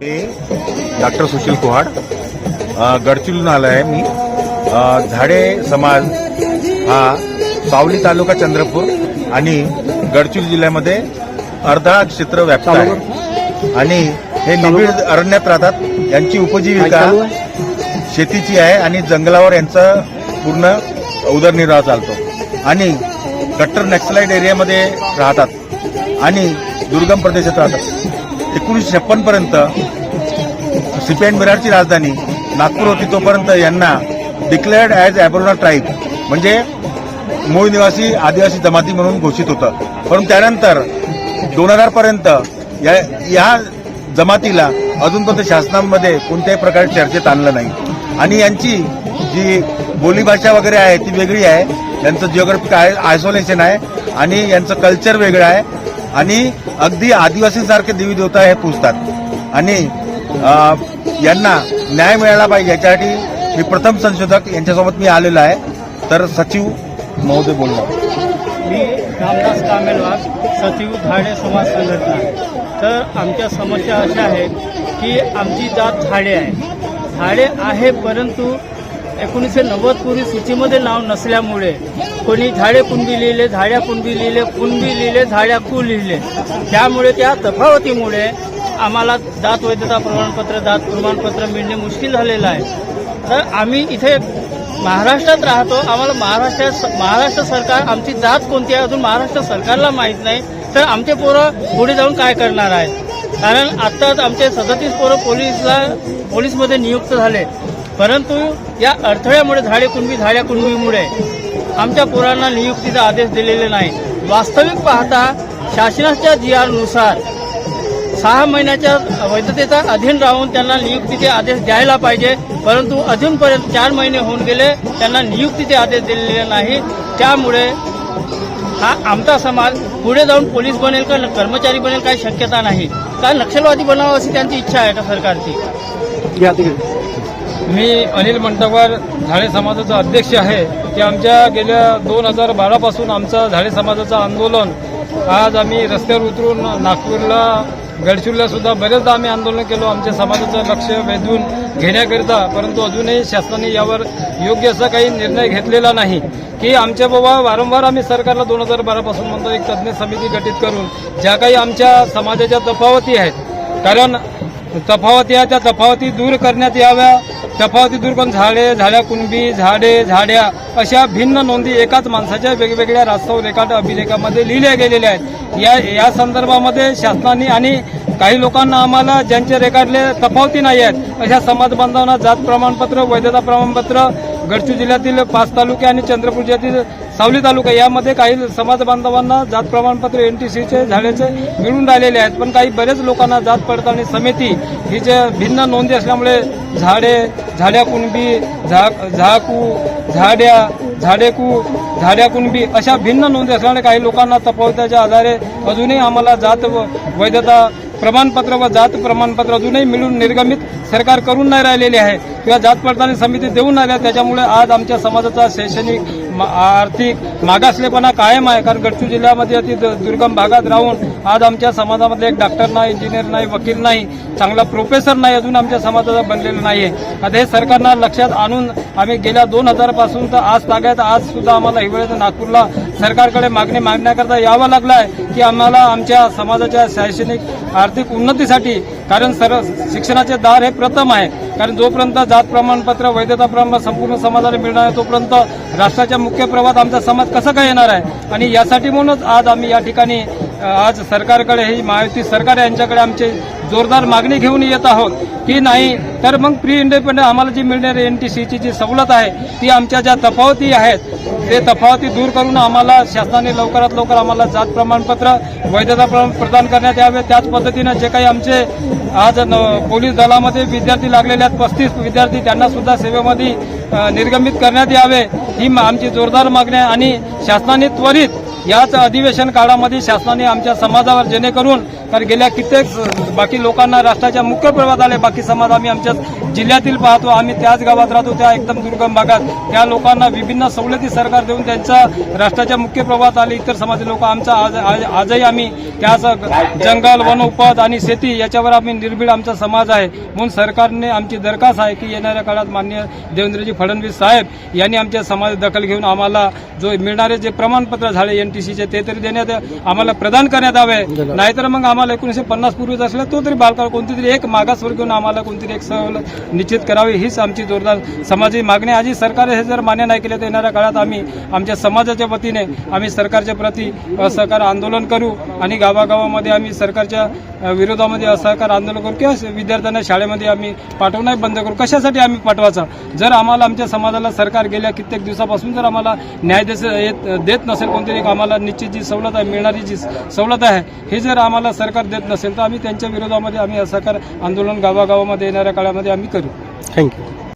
मी doctor Sushil Kuhad अ, गडचिरोलीहून आलो आहे मी झाडे समाज हा सावली तालुका चंद्रपूर आणि गडचिरोली जिल्ह्यामध्ये अर्धा क्षेत्र व्याप्त आहे. आणि हे निबिड अरण्यात राहतात. यांची उपजीविका शेतीची आहे आणि जंगलावर यांचा पूर्ण उदरनिर्वाह चालतो. आणि कट्टर नक्सलाईट एरियामध्ये राहतात आणि दुर्गम प्रदेशात राहतात. एकोणीसशे छप्पनपर्यंत सिपेंड मिरारची राजधानी नागपूर होती तोपर्यंत यांना डिक्लेअर्ड ॲज ॲबोरनल ट्राईब म्हणजे मूळ निवासी आदिवासी जमाती म्हणून घोषित होतं. पण त्यानंतर दोन हजारपर्यंत या या जमातीला अजूनपर्यंत शासनामध्ये कोणत्याही प्रकारे चर्चेत आणलं नाही. आणि यांची जी बोलीभाषा वगैरे आहे ती वेगळी आहे. यांचं जिओग्राफिक आयसोलेशन आहे. आणि यांचं कल्चर वेगळं आहे. आणि अगदी आदिवासीसारखे देवी देवता हे पुजतात. आणि यांना न्याय मिळाला पाहिजे याच्यासाठी मी प्रथम संशोधक यांच्यासोबत मी आलेलो आहे. तर सचिव महोदय बोलणार मी रामदास कामेलवार सचिव झाडे समाज संघटना. तर आमच्या समस्या अशा आहेत की आमची जात झाडे आहे. झाडे आहे परंतु एकोणीसशे नव्वद पूर्वी सूचीमध्ये नाव नसल्यामुळे कोणी झाडे कुणबी लिहिले झाड्या कुणबी लिहिले कुणबी लिहिले झाड्या कू लिहिले. त्यामुळे त्या तफावतीमुळे आम्हाला दात वैधता प्रमाणपत्र दात प्रमाणपत्र मिळणे मुश्किल झालेलं आहे. तर आम्ही इथे महाराष्ट्रात राहतो. आम्हाला महाराष्ट्रात महाराष्ट्र सरकार आमची जात कोणती आहे अजून महाराष्ट्र सरकारला माहीत नाही. तर आमचे पोरं पुढे जाऊन काय करणार आहेत? कारण आत्ताच आमचे सदतीस पोरं पोलीसला पोलीसमध्ये नियुक्त झाले. परंतु या अडथळ्यामुळे झाडे कुणबी झाड्या कुणबीमुळे आमच्या पोरांना नियुक्तीचा आदेश दिलेले नाही. वास्तविक पाहता शासनाच्या जी आरनुसार सहा महिन्याच्या वैधतेचा अधीन राहून त्यांना नियुक्तीचे आदेश द्यायला पाहिजे परंतु अजूनपर्यंत चार महिने होऊन गेले त्यांना नियुक्तीचे आदेश दिलेले नाही. त्यामुळे हा आमचा समाज पुढे जाऊन पोलीस बनेल का कर्मचारी बनेल काही शक्यता नाही. का नक्षलवादी बनावं अशी त्यांची इच्छा आहे का सरकारची? मी अनिल मंटवार झाडे समाजाचा अध्यक्ष आहे की आमच्या गेल्या दोन हजार बारापासून आमचं झाडे समाजाचं आंदोलन आज आम्ही रस्त्यावर उतरून नागपूरला गडचिरोल्यासुद्धा बरेचदा आम्ही आंदोलन केलो आमच्या समाजाचं लक्ष वेधून घेण्याकरिता परंतु अजूनही शासनाने यावर योग्य असा काही निर्णय घेतलेला नाही की आमच्या बाबा वारंवार आम्ही सरकारला दोन हजार बारापासून म्हणतो एक तज्ज्ञ समिती गठीत करून ज्या काही आमच्या समाजाच्या तफावती आहेत कारण तफावती आहे त्या तफावती दूर करण्यात याव्या. तफावती दूर करून झाडे झाड्या कुणबी झाडे झाड्या अशा भिन्न नोंदी एकाच माणसाच्या वेगवेगळ्या रास्तव रेखाट अभिलेखामध्ये लिहिल्या गेलेल्या आहेत. या या संदर्भामध्ये शासनाने आणि काही लोकांना आम्हाला ज्यांचे रेकॉर्डले तफावती नाही आहेत अशा समाज बांधवांना जात प्रमाणपत्र वैधता प्रमाणपत्र गडचिरोली जिल्ह्यातील पाच तालुके आणि चंद्रपूर जिल्ह्यातील सावली तालुका यामध्ये काही समाज बांधवांना जात प्रमाणपत्र एन टी सीचे झाल्याचे मिळून राहिलेले आहेत. पण काही बरेच लोकांना जात पडताळणी समिती ही जे भिन्न नोंदी असल्यामुळे झाडे झाड्या कुणबी झा झाकू झाड्या झाडेकू झाड्या कुणबी अशा भिन्न नोंदी असल्यामुळे काही लोकांना तफावताच्या आधारे अजूनही आम्हाला जात व वैधता प्रमाणपत्र व जात प्रमाणपत्र अजूनही मिळून निर्गमित सरकार करून नाही राहिलेले आहे. किंवा जात पडताळणी समिती देऊन आल्या त्याच्यामुळे आज आमच्या समाजाचा शैक्षणिक आर्थिक मागासलेपणा कायम आहे कारण गडचिरोली जिल्ह्यामध्ये अति दुर्गम भागात राहून आज आमच्या समाजामध्ये एक डॉक्टर नाही इंजिनियर नाही वकील नाही चांगला प्रोफेसर नाही अजून आमच्या समाजाचा बनलेला नाही आहे आता हे सरकारनं लक्षात आणून आम्ही गेल्या दोन हजारपासून तर आज ताग्यात आज सुद्धा आम्हाला हिवाळ्यात नागपूरला सरकारकडे मागणी मागण्याकरता यावं लागलं आहे की आम्हाला आमच्या समाजाच्या शैक्षणिक आर्थिक उन्नतीसाठी कारण सर शिक्षणाचे दार हे प्रथम आहे. कारण जोपर्यंत जात प्रमाणपत्र वैधता प्रमाण संपूर्ण समाजाला मिळणार आहे तोपर्यंत राष्ट्राच्या मुख्य प्रवाहात आमचा समाज कसा काय येणार आहे? आणि यासाठी म्हणूनच आज आम्ही या ठिकाणी आज सरकारकडे ही महायुती सरकार यांच्याकडे आमचे जोरदार मागणी घेऊन येत आहोत की नाही तर मग प्री इंडिपेंडंट आम्हाला जी मिळणारी एन टी सीची जी सवलत आहे ती आमच्या ज्या तफावती आहेत ते तफावती दूर करून आम्हाला शासनाने लवकरात लवकर आम्हाला जात प्रमाणपत्र वैधता प्रदान करण्यात यावे. त्याच पद्धतीनं जे काही आमचे आज न- पोलीस दलामध्ये विद्यार्थी लागलेले आहेत पस्तीस विद्यार्थी त्यांना सुद्धा सेवेमध्ये निर्गमित करण्यात यावे. ही मा- आमची जोरदार मागणी आहे आणि शासनाने त्वरित याच अधिवेशन काळामध्ये शासनाने आमच्या समाजावर जेणेकरून कारण गेल्या कित्येक बाकी लोकांना राष्ट्राच्या मुख्य प्रवाहात आले बाकी समाज आम्ही आमच्या जिल्ह्यातील पाहतो आम्ही त्याच गावात राहतो त्या एकदम दुर्गम भागात. त्या लोकांना विभिन्न सवलती सरकार देऊन त्यांचा राष्ट्राच्या मुख्य प्रवाहात आले इतर समाजाचे लोक आमचा आज आज- आजही आम्ही त्याच जंगल वनोपद आणि शेती याच्यावर आम्ही निर्भीड आमचा समाज आहे. म्हणून सरकारने आमची दरखास्त आहे की येणाऱ्या काळात मान्य देवेंद्रजी फडणवीस साहेब यांनी आमच्या समाज दखल घेऊन आम्हाला जो मिळणारे जे प्रमाणपत्र झाले एन टी सीचे ते तरी देण्यात आम्हाला प्रदान करण्यात यावे. नाहीतर मग आम्हाला एकोणीशे पन्नास पूर्वीच असलं तो तरी बालकाळ कोणती तरी एक मागासवर्ग घेऊन आम्हाला कोणतीतरी एक सवलत निश्चित करावी हीच आमची जोरदार समाजाची मागणी आहे. आजही सरकार हे जर मान्य नाही केले तर येणाऱ्या काळात आम्ही आमच्या समाजाच्या वतीने आम्ही सरकारच्या प्रती असहकार आंदोलन करू आणि गावागावामध्ये आम्ही सरकारच्या विरोधामध्ये असहकार आंदोलन करू किंवा विद्यार्थ्यांना शाळेमध्ये आम्ही पाठवणं बंद करू कशासाठी आम्ही पाठवायचं जर आम्हाला आमच्या समाजाला सरकार गेल्या कित्येक दिवसापासून जर आम्हाला न्याय देत येत- देत नसेल कोणतरी एक आम्हाला निश्चित जी सवलत आहे मिळणारी जी सवलत आहे ही जर आम्हाला सरकार देत नसेल तर आम्ही त्यांच्या विरोधामध्ये आम्ही असहकार आंदोलन गावागावामध्ये येणाऱ्या काळामध्ये आम्ही करू. थँक्यू